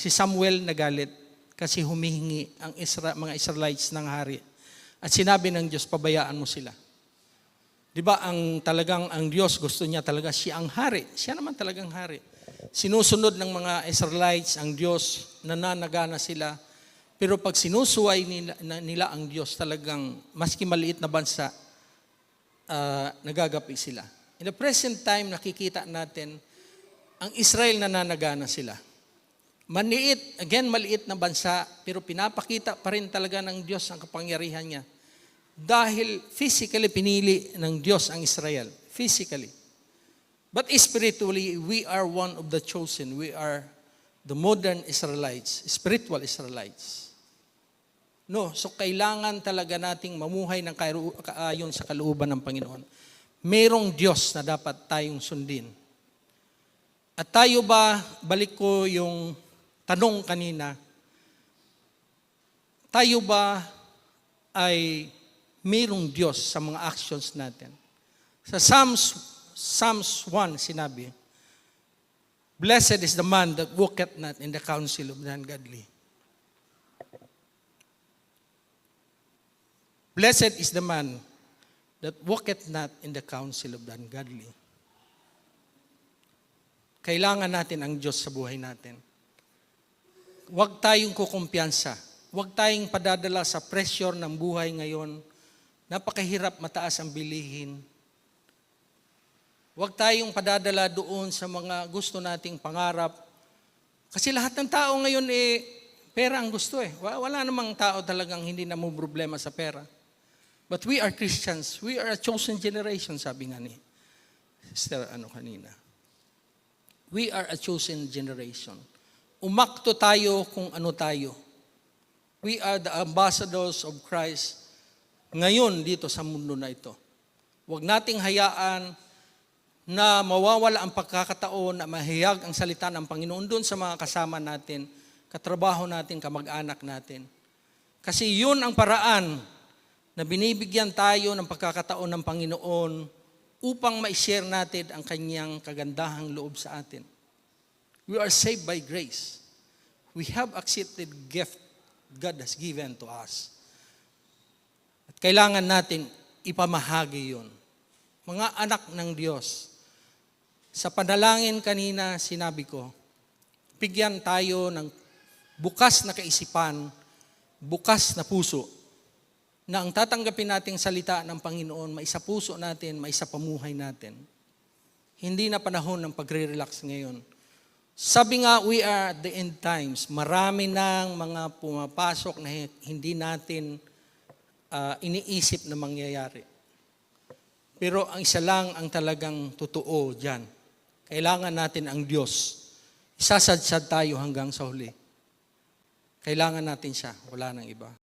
si Samuel nagalit kasi humihingi ang Isra, mga Israelites ng hari. At sinabi ng Diyos, pabayaan mo sila. Di ba ang talagang ang Diyos gusto niya talaga siya ang hari. Siya naman talagang hari. Sinusunod ng mga Israelites ang Diyos, nananagana sila. Pero pag sinusuway nila, nila ang Diyos, talagang maski maliit na bansa, ah, nagagapi sila. In the present time, nakikita natin, ang Israel nananagana sila. Maniit, again, maliit na bansa, pero pinapakita pa rin talaga ng Diyos ang kapangyarihan niya. Dahil physically pinili ng Diyos ang Israel. Physically. But spiritually, we are one of the chosen. We are the modern Israelites, spiritual Israelites. No, so kailangan talaga nating mamuhay ng kaayon sa kalooban ng Panginoon. Merong Diyos na dapat tayong sundin. At tayo ba, balik ko yung tanong kanina, tayo ba ay mayroong Diyos sa mga actions natin? Sa Psalms, Psalms 1 sinabi, Blessed is the man that walketh not in the counsel of the ungodly. Blessed is the man that walketh not in the counsel of the ungodly. Kailangan natin ang Diyos sa buhay natin. Huwag tayong kukumpiyansa. Huwag tayong padadala sa pressure ng buhay ngayon. Napakahirap mataas ang bilihin. Huwag tayong padadala doon sa mga gusto nating pangarap. Kasi lahat ng tao ngayon eh, pera ang gusto eh. Wa- Wala namang tao talagang hindi na mo problema sa pera. But we are Christians. We are a chosen generation, sabi nga ni Sister ano kanina. We are a chosen generation. Umakto tayo kung ano tayo. We are the ambassadors of Christ ngayon dito sa mundo na ito. Huwag nating hayaan na mawawala ang pagkakataon na mahiyag ang salita ng Panginoon doon sa mga kasama natin, katrabaho natin, kamag-anak natin. Kasi yun ang paraan na binibigyan tayo ng pagkakataon ng Panginoon upang ma-share natin ang kanyang kagandahang loob sa atin. We are saved by grace. We have accepted gift God has given to us. At kailangan natin ipamahagi yun. Mga anak ng Diyos, sa panalangin kanina sinabi ko, bigyan tayo ng bukas na kaisipan, bukas na puso, na ang tatanggapin nating salita ng Panginoon, may sa puso natin, may sa pamuhay natin. Hindi na panahon ng pagre-relax ngayon. Sabi nga, we are at the end times. Marami nang mga pumapasok na hindi natin ah, iniisip na mangyayari. Pero ang isa lang ang talagang totoo dyan. Kailangan natin ang Diyos. Isasadsad tayo hanggang sa huli. Kailangan natin siya. Wala nang iba.